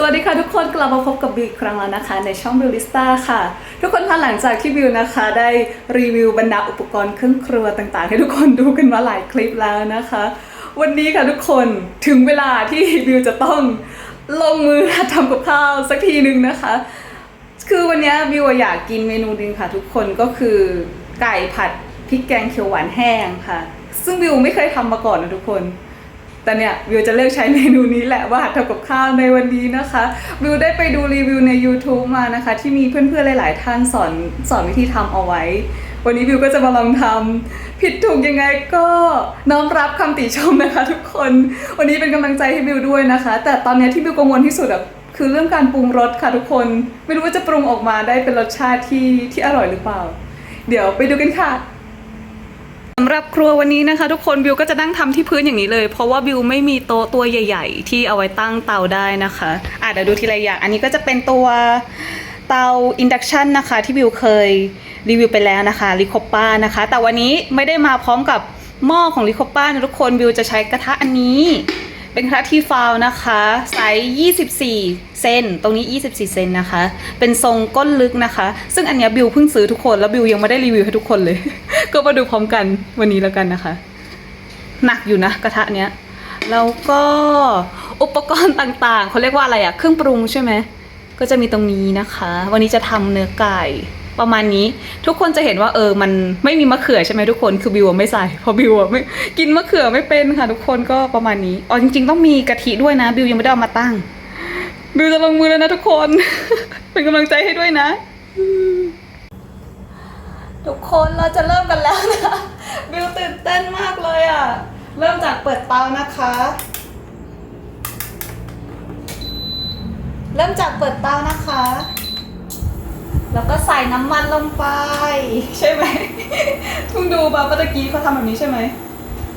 สวัสดีค่ะทุกคนกลับมาพบกับบิวอีกครั้งแล้วนะคะ ในช่องบิวลิสตาค่ะ ทุกคนคะหลังจากที่บิวนะคะ ได้รีวิวบรรดาอุปกรณ์เครื่องครัวต่างๆ ให้ทุกคนดูกันมาหลายคลิปแล้วนะคะ วันนี้ค่ะทุกคนถึงเวลาที่บิวจะต้องลงมือทำกับข้าวสักทีหนึ่งนะคะ คือวันนี้บิวอยากกินเมนูหนึงค่ะ ทุกคนก็คือไก่ผัดพริกแกงเขียวหวานแห้งค่ะ ซึ่งบิวไม่เคยทำมาก่อนนะทุกคน แต่เนี่ยบิวจะเลือกใช้เมนูนี้แหละว่าทำกับข้าวในวันนี้นะคะบิวได้ไปดูรีวิวใน YouTube มานะคะ ที่มีเพื่อนๆหลาย ๆ ท่านสอนสอนวิธีทำเอาไว้ วันนี้บิวก็จะมาลองทำผิดถูกยังไงก็น้อมรับคำติชมนะคะทุกคน วันนี้เป็นกำลังใจให้บิวด้วยนะคะ แต่ตอนนี้ที่บิวกังวลที่สุดอะคือเรื่องการปรุงรสค่ะทุกคน ไม่รู้ว่าจะปรุงออกมาได้เป็นรสชาติที่ที่อร่อยหรือเปล่า เดี๋ยวไปดูกันค่ะ สำหรับครัววันนี้นะคะ ทุกคนบิวก็จะนั่งทำที่พื้นอย่างนี้เลย เพราะว่าบิวไม่มีโต๊ะตัวใหญ่ ๆ ที่เอาไว้ตั้งเตาได้นะคะอะเดี๋ยวดูทีละอย่าง อันนี้ก็จะเป็นตัวเตาอินดักชันนะคะที่บิวเคยรีวิวไปแล้วนะคะลิโคป้านะคะ แต่วันนี้ไม่ได้มาพร้อมกับหม้อของลิโคป้านะทุกคนบิวจะใช้กระทะอันนี้ เป็นกระทะทีฟาวนะคะไซส์24 เซนตรงนี้ 24 เซนนะคะ เป็นทรงก้นลึกนะคะ ซึ่งอันนี้บิวเพิ่งซื้อทุกคนแล้วบิวยังไม่ได้รีวิวให้ทุกคนเลย ก็มาดูพร้อมกันวันนี้แล้วกันนะคะ หนักอยู่นะกระทะเนี้ยแล้วก็อุปกรณ์ต่างๆเขาเรียกว่าอะไรอะเครื่องปรุงใช่ไหมก็จะมีตรงนี้นะคะ วันนี้จะทำเนื้อไก่ประมาณนี้ทุกคนจะเห็นว่าเออมันไม่มีมะเขือใช่ไหมทุกคนคือบิวไม่ใส่เพราะบิวไม่กินมะเขือไม่เป็นค่ะ ทุกคนก็ประมาณนี้อ๋อจริง ๆ ต้องมีกะทิด้วยนะ บิวยังไม่ได้เอามาตั้ง บิวจะลงมือแล้วนะทุกคน เป็นกำลังใจให้ด้วยนะ ทุกคนเราจะเริ่มกันแล้วนะบิวตื่นเต้นมากเลยอะ เริ่มจากเปิดเตานะคะ เริ่มจากเปิดเตานะคะ แล้วก็ใส่น้ำมันลงไป ใช่ไหมเพิ่งดูมาเมื่อกี้เขาทำแบบนี้ใช่ไหม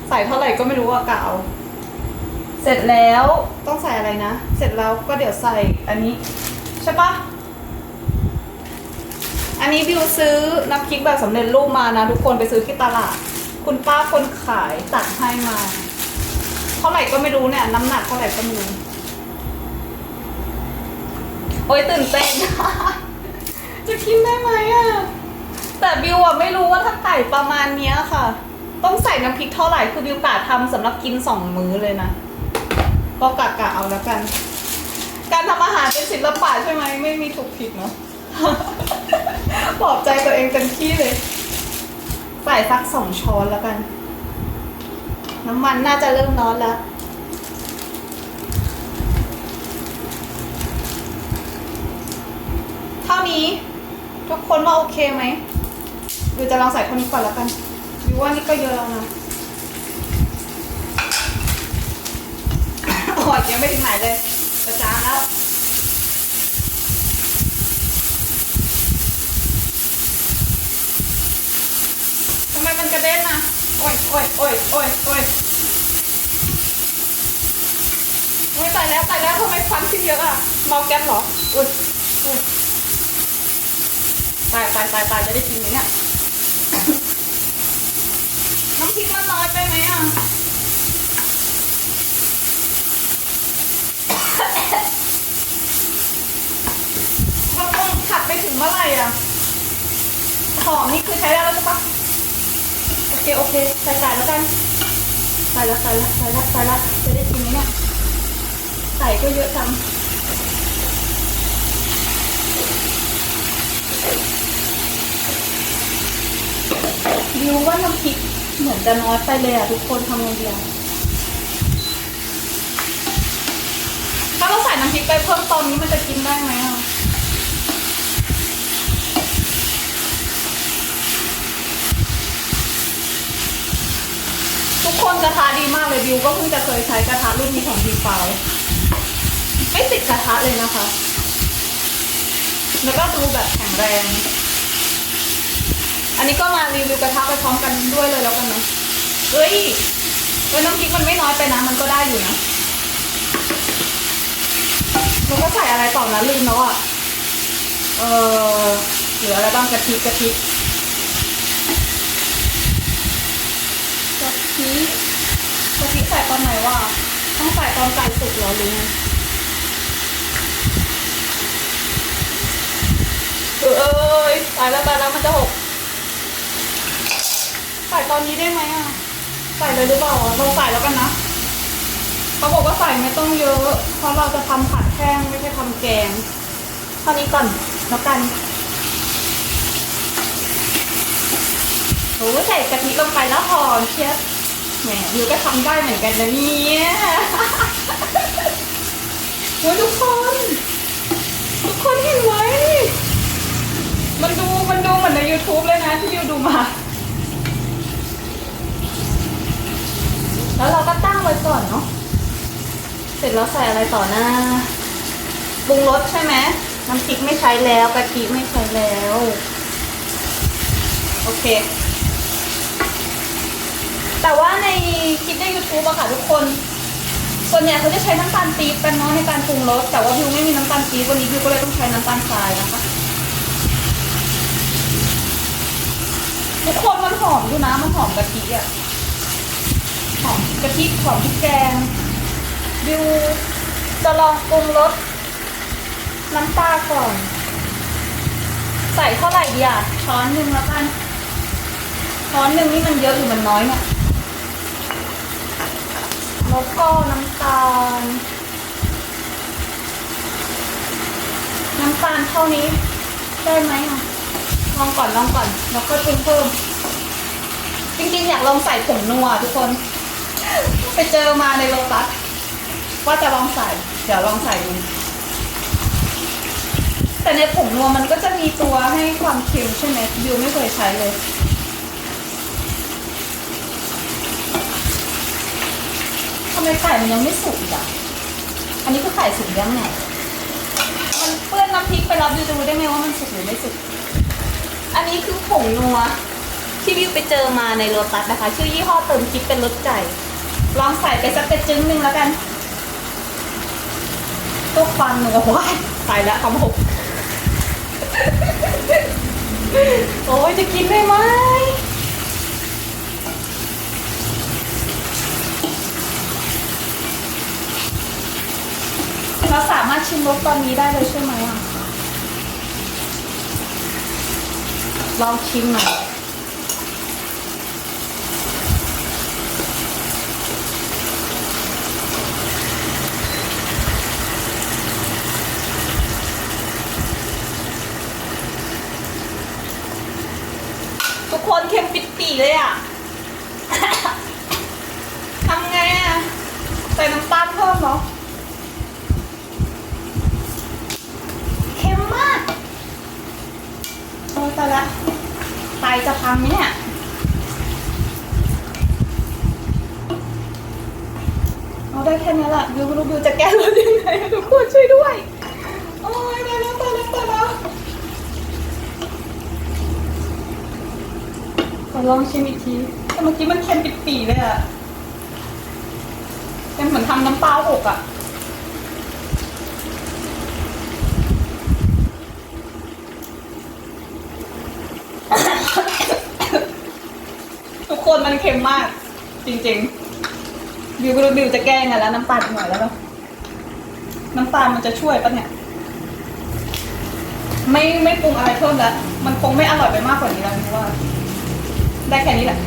ใส่เท่าไหร่ก็ไม่รู้ว่ากะเอาเสร็จแล้วต้องใส่อะไรนะ เสร็จแล้วก็เดี๋ยวใส่อันนี้ ใช่ปะ อันนี้บิวซื้อน้ำพริกแบบสำเร็จรูปมานะทุกคนไปซื้อที่ตลาด คุณป้าคนขายตัดให้มา เท่าไหร่ก็ไม่รู้เนี่ยน้ำหนักเท่าไหร่ก็ไม่รู้ โอ้ยตื่นเต้น จะกินได้ไหมอะแต่บิวอะไม่รู้ว่าถ้าไก่ประมาณเนี้ยค่ะ ต้องใส่น้ำพริกเท่าไหร่คือบิวกะทำสำหรับกินสองมื้อเลยนะก็กะกะเอาแล้วกัน การทำอาหารเป็นศิลปะใช่ไหมไม่มีถูกผิดเนาะ ปลอบใจตัวเองเต็มที่เลย ใส่สักสองช้อนแล้วกัน น้ำมันน่าจะเริ่มร้อนแล้ว เท่านี้ทุกคนว่าโอเคไหมดูจะลองใส่คนนี้ก่อนแล้วกันดูว่านี่ก็เยอะแล้วนะโอ้ยยังไม่ถึงไหนเลยประจานแล้ว ทำไมมันกระเด็นนะโอ้ยโอ้ยโอ้ยโอ้ยโอ้ยโอ้ยตายแล้วตายแล้วทำไมควันขึ้นเยอะอะเมาแก๊สเหรออุ้ยอุ้ยตายตายตายตายจะได้กินไหมเนี่ยน้ำพริกมันน้อยไปไหมอะเราต้องผัดไปถึงเมื่อไหร่อะหอมนี่คือใช้ได้แล้วใช่ปะโอ เคโอเคใส่ไก่แล้วกันใส่แล้วใส่แล้วใส่แล้วใส่แล้วจะได้กินไหมเนี่ยไก่ก็เยอะจังดิวว่าน้ำพริกเหมือนจะน้อยไปเลยอะทุกคนทำไงดีอะถ้าเราใส่น้ำพริกไปเพิ่มตอนนี้มันจะกินได้ไหมอะ คนกระทะดีมากเลยบิวก็เพิ่งจะเคยใช้กระทะรุ่นนี้ของดีฟาไม่ติดกระทะเลยนะคะ แล้วก็ดูแบบแข็งแรง อันนี้ก็มารีวิวกระทะไปพร้อมกันด้วยเลยแล้วกันนะเฮ้ยเฮ้ยน้ำพริกมันไม่น้อยไปนะมันก็ได้อยู่นะแล้วก็ใส่อะไรต่อนะลืมแล้วอะ เออเหลืออะไรบ้างกะทิกะทิ ทิกะทิใส่ตอนไหนวะต้องใส่ตอนไก่สุกเหรอลุงเอ้ยตายแล้วตาแล้วมันจะหกใส่ตอนนี้ได้ไหมอะใส่เลยหรือเปล่าลองใส่แล้วกันนะเขาบอกว่าใส่ไม่ต้องเยอะ เพราะเราจะทำผัดแห้งไม่ใช่ทำแกงเท่านี้ก่อนแล้วกันโอ้ใส่กะทิลงไปแล้วหอมเชียบ แหมยูก็ทำได้เหมือนกันนะเนี่ยโอ้ยทุกคน ทุกคนเห็นไหมมันดูมันดูเหมือนใน YouTube เลยนะที่ยูดูมา แล้วเราก็ตั้งไว้ก่อนเนาะเสร็จแล้วใส่อะไรต่อหน้าปรุงรสใช่ไหมน้ำพริกไม่ใช้แล้วกะทิไม่ใช้แล้ว โอเค แต่ว่าในค ลิปใน YouTube อะค่ะทุกคน ส่วนใหญ่เขาจะใช้น้ำตาลปี๊บกันเนาะในการปรุงรสแต่ว่าบิวไม่มีน้ำตาลปี๊บวันนี้บิวก็เลยต้องใช้น้ำตาลทรายนะคะทุกคนมันหอมดูนะมันหอมกะทิอะหอมกะทิหอมพริกแกงบิวจะลองปรุงรสน้ำปลาก่อน ใส่เท่าไหร่ดีอะช้อนหนึ่งแล้วกันช้อนหนึ่งนี่มันเยอะหรือมันน้อยเนี่ย แล้วก็น้ำตาล น้ำตาลเท่านี้ได้ไหมอะลองก่อนลองก่อน แล้วก็ปรุงเพิ่ม จริงๆ อยากลองใส่ผงนัวทุกคน ไปเจอมาในโลตัสว่าจะลองใส่ เดี๋ยวลองใส่ดูแต่ในผงนัวมันก็จะมีตัวให้ความเค็มใช่ไหมบิวไม่เคยใช้เลย ทำ ไมไก่มันยังไม่สุกอีกอะ อันนี้คือไก่สุกยังไงมันเปื้อนน้ำพริกไปแล้วบิวจะรู้ได้ไหมว่ามันสุกหรือไม่สุก อันนี้คือผงนัวที่บิวไปเจอมาในโลตัสนะคะ ชื่อยี่ห้อเติมพริกเป็นรสไก่ลองใส่ไปสักกระจึงหนึ่งแล้วกันตัวควันหนูว้ายตายแล้วคำหกโอ้ยจะกินได้ไหม เราสามารถชิมรสตอนนี้ได้เลยใช่ไหมอะลองชิมหน่อย ทุกคนเค็มปิดปีเลยอะ ทำไงอะ ใส่น้ำตาลเพิ่มเหรอ เค็มมาก โอ้ยตายละไตจะพังไหมเนี่ยเอาได้แค่นี้แหละบิวรู้บิวจะแก้รถยังไงทุกคนช่วยด้วย โอ้ยตายแล้วตายแล้วตายแล้วขอลองชิมอีกทีแต่เมื่อกี้มันเค็มปิดปีเลยอะเป็นเหมือนทำน้ำปลาหกอะ คนมันเค็มมาก จริงๆ บิวก็รู้บิวจะแก้ไงแล้ว น้ำตาลหน่อยแล้วเนอะน้ำตาลมันจะช่วยปะเนี่ย ไม่ไม่ปรุงอะไรเพิ่มแล้ว มันคงไม่อร่อยไปมากกว่านี้แล้วบิวว่า ได้แค่นี้แหละ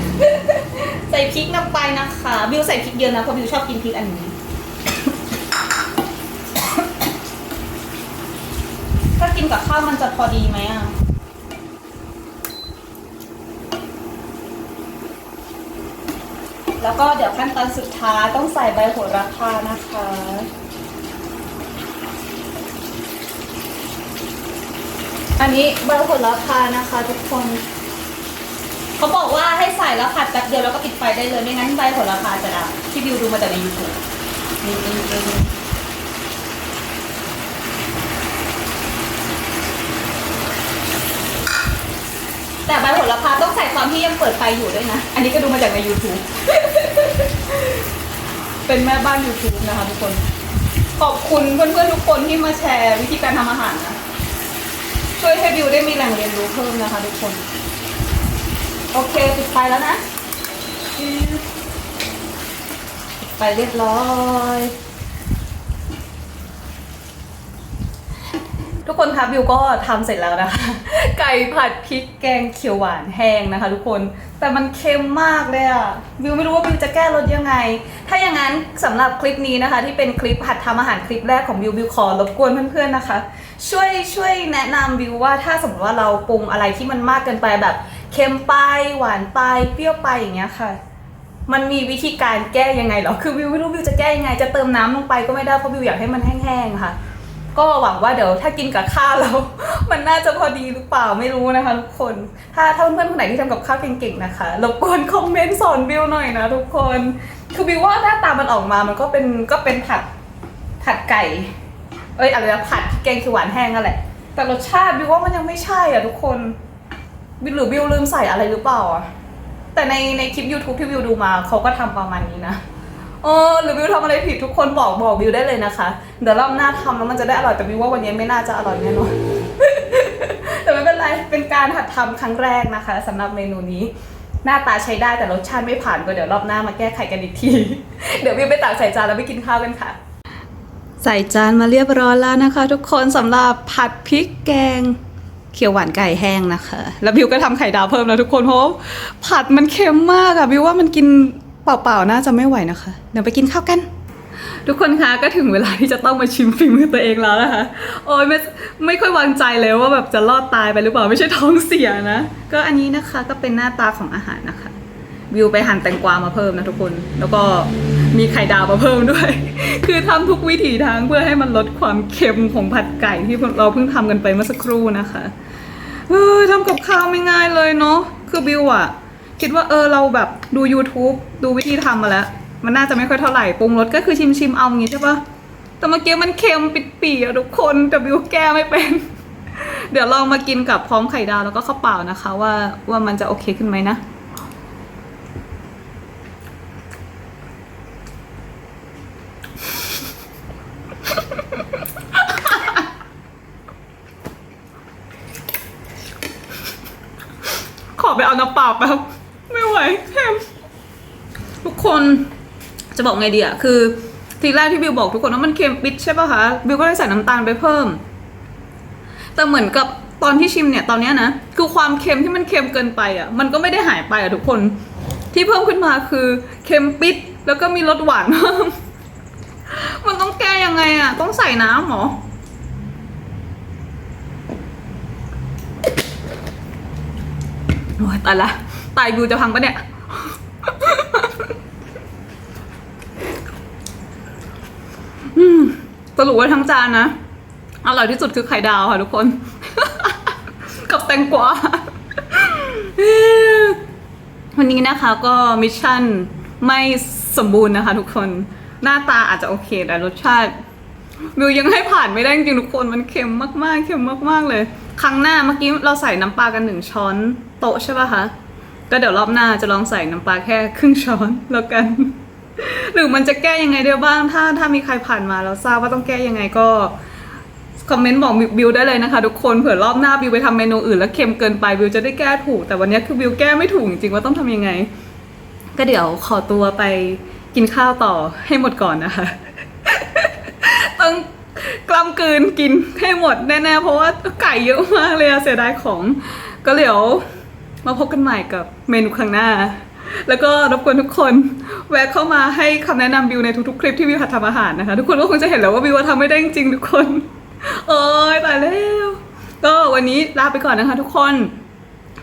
ใส่พริกลงไปนะคะ บิวใส่พริกเยอะนะเพราะบิวชอบกินพริกอันนี้ ถ้ากินกับข้าวมันจะพอดีไหมอะ แล้วก็เดี๋ยวขั้นตอนสุดท้ายต้องใส่ใบโหระพานะคะ อันนี้ใบโหระพานะคะทุกคนเขาบอกว่าให้ใส่แล้วผัดแป๊บเดียวแล้วก็ปิดไฟได้เลยไม่งั้นใบโหระพาจะดับที่บิวดูมาแต่ในยูทูบนี่นี่นี่ แต่ใบโหระพาต้องใส่ตอนที่ยังเปิดไฟอยู่ด้วยนะ อันนี้ก็ดูมาจากใน YouTube เป็นแม่บ้าน YouTube นะคะทุกคน ขอบคุณเพื่อนๆทุกคนที่มาแชร์วิธีการทำอาหารนะ ช่วยให้บิวได้มีแหล่งเรียนรู้เพิ่มนะคะทุกคน โอเคปิดไฟแล้วนะไฟเรียบร้อย ทุกคนคะบิวก็ทำเสร็จแล้วนะคะ ไก่ผัดพริกแกงเขียวหวานแห้งนะคะ ทุกคนแต่มันเค็มมากเลยอะบิวไม่รู้ว่าบิวจะแก้รสยังไง ถ้าอย่างนั้นสำหรับคลิปนี้นะคะ ที่เป็นคลิปหัดทำอาหารคลิปแรกของบิวบิวขอรบกวนเพื่อนๆนะคะ ช่วยช่วยแนะนำบิวว่าถ้าสมมติว่าเราปรุงอะไรที่มันมากเกินไปแบบเค็มไปหวานไปเปรี้ยวไปอย่างเงี้ยค่ะมันมีวิธีการแก้ยังไงหรอ คือวิวไม่รู้วิวจะแก้ยังไง จะเติมน้ำลงไปก็ไม่ได้ เพราะวิวอยากให้มันแห้งๆค่ะ ก็หวังว่าเดี๋ยวถ้ากินกับข้าวแล้ว มันน่าจะพอดีหรือเปล่าไม่รู้นะคะทุกคน ถ้าถ้าเพื่อนๆคนไหนที่ทำกับข้าวเก่งๆนะคะรบกวนคอมเมนต์สอนบิวหน่อยนะทุกคนคือบิวว่าหน้าตามันออกมามันก็เป็นก็เป็นผัดผัดไก่ เอ้ยอะไรนะผัดแกงเขียวหวานแห้งนั่นแหละแต่รสชาติบิวว่ามันยังไม่ใช่อะทุกคนบิวหรือบิวลืมใส่อะไรหรือเปล่าอะแต่ในในคลิป YouTube ที่วิวดูมาเขาก็ทำประมาณนี้นะ เออหรือวิวทำอะไรผิดทุกคนบอกบอกวิวได้เลยนะคะ เดี๋ยวรอบหน้าทำแล้วมันจะได้อร่อยแต่วิวว่าวันนี้ไม่น่าจะอร่อยแน่นอน แต่ไม่เป็นไรเป็นการหัดทำครั้งแรกนะคะสำหรับเมนูนี้ หน้าตาใช้ได้แต่รสชาติไม่ผ่านก็เดี๋ยวรอบหน้ามาแก้ไขกันอีกที เดี๋ยววิวไปตักใส่จานแล้วไปกินข้าวกันค่ะ ใส่จานมาเรียบร้อยแล้วนะคะ ทุกคนสำหรับผัดพริกแกงเขียวหวานไก่แห้งนะคะ แล้วบิวก็ทำไข่ดาวเพิ่มแล้วทุกคนเพราะว่าผัดมันเค็มมากอะบิวว่ามันกิน เปล่าๆ น่าจะไม่ไหวนะคะ เดี๋ยวไปกินข้าวกัน ทุกคนคะก็ถึงเวลาที่จะต้องมาชิมฝีมือตัวเองแล้วนะคะ โอ้ยไม่ไม่ค่อยวางใจเลยว่าแบบจะรอดตายไปหรือเปล่าไม่ใช่ท้องเสียนะ ก็อันนี้นะคะก็เป็นหน้าตาของอาหารนะคะวิวไปหั่นแตงกวามาเพิ่มนะทุกคน แล้วก็มีไข่ดาวมาเพิ่มด้วย คือทำทุกวิถีทางเพื่อให้มันลดความเค็มของผัดไก่ที่เราเพิ่งทำกันไปเมื่อสักครู่นะคะเออทำกับข้าวไม่ง่ายเลยเนาะคือบิวอะ คิดว่าเออเราแบบดู YouTube ดูวิธีทำมาแล้ว มันน่าจะไม่ค่อยเท่าไหร่ปรุงรสก็คือชิมชิมเอางี้ใช่ปะแต่เมื่อกี้มันเค็มปิดปีอะทุกคนแต่บิวแก้ไม่เป็น เดี๋ยวลองมากินกับพร้อมไข่ดาวแล้วก็ข้าวเปล่านะคะ ว่าว่ามันจะโอเคขึ้นไหมนะขอไปเอาน้ำเปล่าแป๊บไม่ไหวเค็มทุก คนจะบอกไงดีอะคือทีแรกที่บิวบอกทุกคนว่ามันเค็มปิดใช่ป่ะคะบิวก็เลยใส่น้ำตาลไปเพิ่ม แต่เหมือนกับตอนที่ชิมเนี่ยตอนเนี้ยนะคือความเค็มที่มันเค็มเกินไปอะมันก็ไม่ได้หายไปอะทุกคน ที่เพิ่มขึ้นมาคือเค็มปิดแล้วก็มีรสหวานเพิ่มมันต้องแก้ยังไงอะต้องใส่น้ำหรอโอ้ยตายละตายบิวจะพังปะเนี่ย อืมสรุปว่าทั้งจานนะอร่อยที่สุดคือไข่ดาวค่ะทุกคน กับแตงกวาวันนี้นะคะก็มิชชั่นไม่สมบูรณ์นะคะ ทุกคนหน้าตาอาจจะโอเคแต่รสชาติบิวยังให้ผ่านไม่ได้จริงทุกคนมันเค็มมากๆเค็มมากๆเลย ครั้งหน้าเมื่อกี้เราใส่น้ำปลากันหนึ่งช้อนโต๊ะใช่ป่ะคะก็เดี๋ยวรอบหน้าจะลองใส่น้ำปลาแค่ครึ่งช้อนแล้วกัน หรือมันจะแก้ยังไงได้บ้าง ถ้าถ้ามีใครผ่านมาแล้วทราบว่าต้องแก้ยังไงก็คอมเมนต์บอกบิวได้เลยนะคะทุกคนเผื่อรอบหน้าบิวไปทำเมนูอื่นแล้วเค็มเกินไปบิวจะได้แก้ถูก แต่วันนี้คือบิวแก้ไม่ถูกจริงๆว่าต้องทำยังไง ก็เดี๋ยวขอตัวไปกินข้าวต่อให้หมดก่อนนะคะ ต้องกล้ำกืนกินให้หมดแน่ๆเพราะว่าไก่เยอะมากเลยอะเสียดายของ ก็เดี๋ยวมาพบกันใหม่กับเมนูข้งหน้า แล้วก็รบกวนทุกคนแวะเข้ามาให้คำแนะนำบิวในทุกๆ คลิปที่บิวหัดทำอาหารนะคะ ทุกคนก็คงจะเห็นแล้วว่าบิวทำไม่ได้จริงทุกคนโอ้ยตายแล้วก็วันนี้ลาไปก่อนนะคะ ทุกคน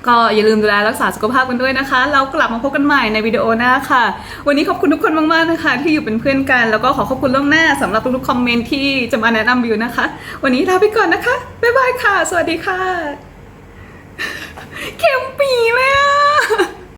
ก็อย่าลืมดูแลรักษาสุขภาพกันด้วยนะคะ เรากลับมาพบกันใหม่ในวิดีโอหน้าค่ะ วันนี้ขอบคุณทุกคนมากๆนะคะ ที่อยู่เป็นเพื่อนกัน แล้วก็ขอขอบคุณล่วงหน้าสำหรับทุกๆคอมเมนต์ที่จะมาแนะนำวิวนะคะ วันนี้ลาไปก่อนนะคะบ๊ายบายค่ะ สวัสดีค่ะ เข็มปีเลยอะ